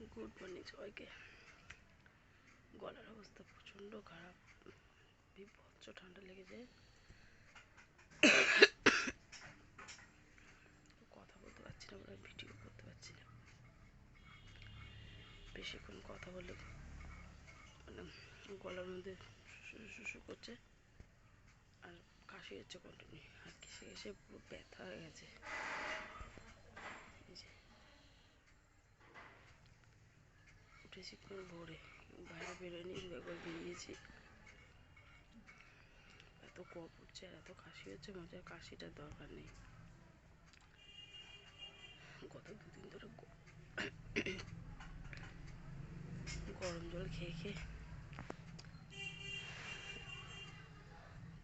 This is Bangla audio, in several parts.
গুড মর্নিং সবাইকে। গলার অবস্থা প্রচণ্ড খারাপ। বিভৎস ঠান্ডা লেগেছে। কথা বলতে পারছি না বলে ভিডিও করতে পারছি না। বেশিক্ষণ কথা বললে মানে গলার মধ্যে শুশু করছে। আর কাশি হচ্ছে কন্টিনিউ আর কিসে এসে পুরো ব্যথা হয়ে গেছে এই যে উঠেছি কোন ভোরে। বাইরে বেরোয়নি একবার বেরিয়েছি এত কপ উঠছে আর এত কাশি হচ্ছে মজার কাশিটার দরকার নেই। গত দুদিন ধরে গরম জল খেয়ে খেয়ে,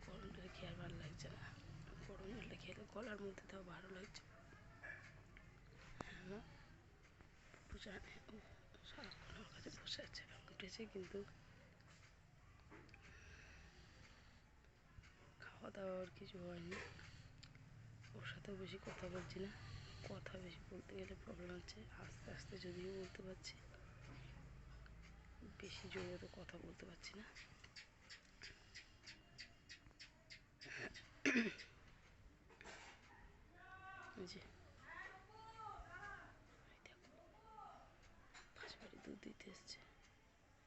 গরম জল খেয়ে আর ভালো লাগছে না। গরম জলটা খেলে গলার মধ্যে তাও ভালো লাগছে। হ্যাঁ জানে সারাক্ষণ ওর বসে আছে উঠেছে কিন্তু খাওয়া দাওয়া আর কিছু হয়নি। ওর সাথেও বেশি কথা বলছি না। কথা বেশি বলতে গেলে প্রবলেম হচ্ছে, আস্তে আস্তে যদিও বলতে পারছি, বেশি জোরে তো কথা বলতে পারছি না এই যে এই দেখো পাশ বাড়ি দুধ দিতে এসছে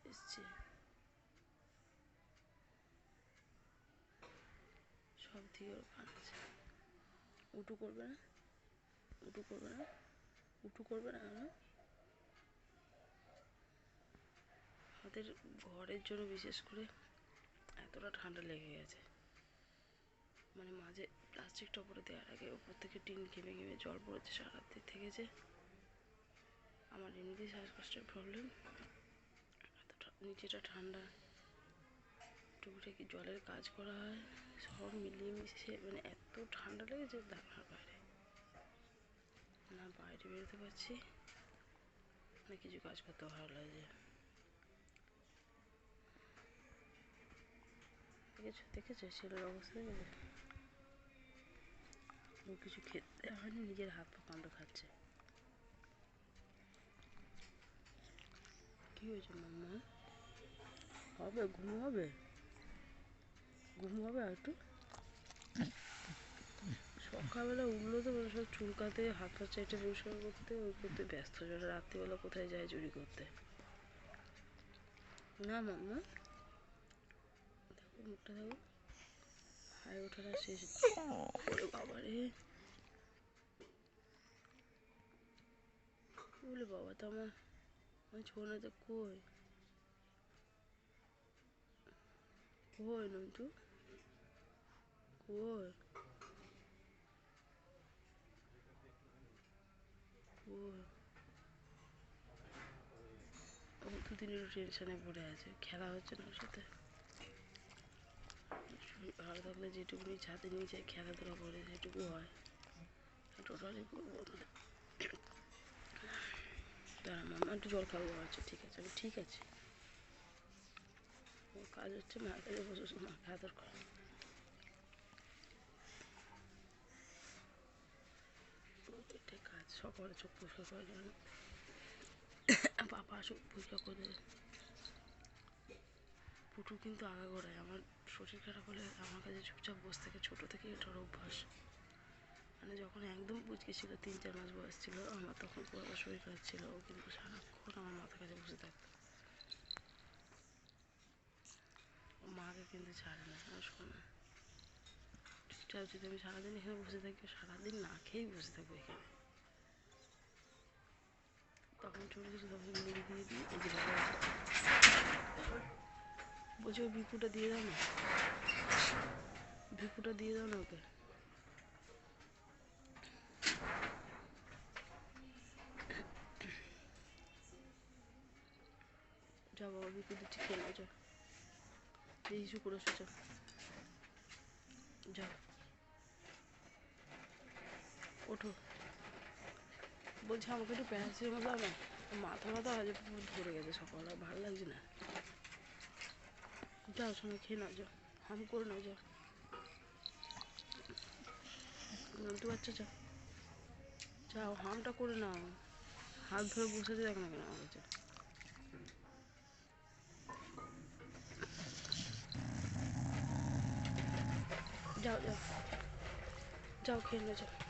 এসছে সব দিয়ে ওর কান আছে। উটু করবে না? উটু করবে না? উটু করবে না কেন? আমাদের ঘরের জন্য বিশেষ করে এতটা ঠান্ডা লেগে গেছে। মানে মাঝে প্লাস্টিকটা উপরে দেওয়ার আগে উপর থেকে টিন ঘেমে ঘেমে জল পড়েছে সারা রাত্রি থেকেছে। আমার এমনিতেই শ্বাসকষ্টের প্রবলেম নিচেটা ঠান্ডা। টুকটাকি জলের কাজ করা হয়? সব মিলিয়ে মিশিয়ে মানে এত ঠান্ডা লেগেছে দেখার বাইরে। না, বাইরে বেরোতে পারছি। না, কিছু কাজ করতে ভালো লাগছে। দেখেছ দেখেছ? ছেলের অবস্থা কিছু খেতে হয়নি, নিজের হাত পা কামড়ে খাচ্ছে। সকালবেলা উঠল তো মানে সব চুলকাতে, হাত পা চাইটে পরিষ্কার করতে, ওই করতে ব্যস্ত যারা রাত্রিবেলা কোথায় যায় চুরি করতে। না, মাম্মা? দেখো, মুখটা দেখো। হাই ওরে বাবা রে। বলে বাবা, তো আমার আমার ছোনাতে কই? কই নন্টু? কই? কই? ও দুদিন একটু পড়ে আছে। খেলা হচ্ছে না ওর সাথে। ভালো থাকলে যেটুকুনি ছাদে নিচে খেলাধুলা করে সেটুকু হয়। টোটালি বন্ধ দাঁড়া মামা, একটু জল খাব আচ্ছা ঠিক আছে, আমি ঠিক আছে। কাজ হচ্ছে মায়ের কাছে বসে মাকে আদর করা কাজ সকালে চোখ পরিষ্কার করার জন্য। বাবা চোখ পরিষ্কার করে দেবে। পুটু কিন্তু আগা আগাগোড়ায় আমার শরীর খারাপ হলে আমার কাছে চুপচাপ বসে থেকে, ছোটো থেকে এটার অভ্যাস। মানে যখন একদম পুচকে ছিল, তিন চার মাস বয়স ছিল, আমার তখন পুরো শরীর খারাপ ছিল ও কিন্তু সারাক্ষণ আমার মাথার কাছে বসে থাকতো। ও মাকে কিন্তু ছাড়ে না আমার শোনা। চুপচাপ যদি আমি সারাদিন এখানে বসে থাকি সারাদিন না খেয়েই বসে থাকব এখানে। তখন ছোটো ছিল তখন মুড়ি দিয়ে দিই, এই যে বলছি, ওই ভিকুটা দিয়ে দাও না। ভিকুটা দিয়ে দাও না ওকে। যাও বাবা খেয়ে নাও যাও এই ইস্যু করে এসো যাও যাও ওঠো। বলছি, আমাকে একটু প্যারাসিটামল দাও মাথা ব্যথা আজ ধরে গেছে সকালে আর ভালো লাগছে না। যাও সময় খেয়ে নাও যাও হাম করে নাও যাও নন্টু বাচ্চা যাও যাও, হামটা করে নাও। হাত ধরে বসে দেখ না কেন আমার কাছে। যাও যাও যাও খেয়ে নে যাও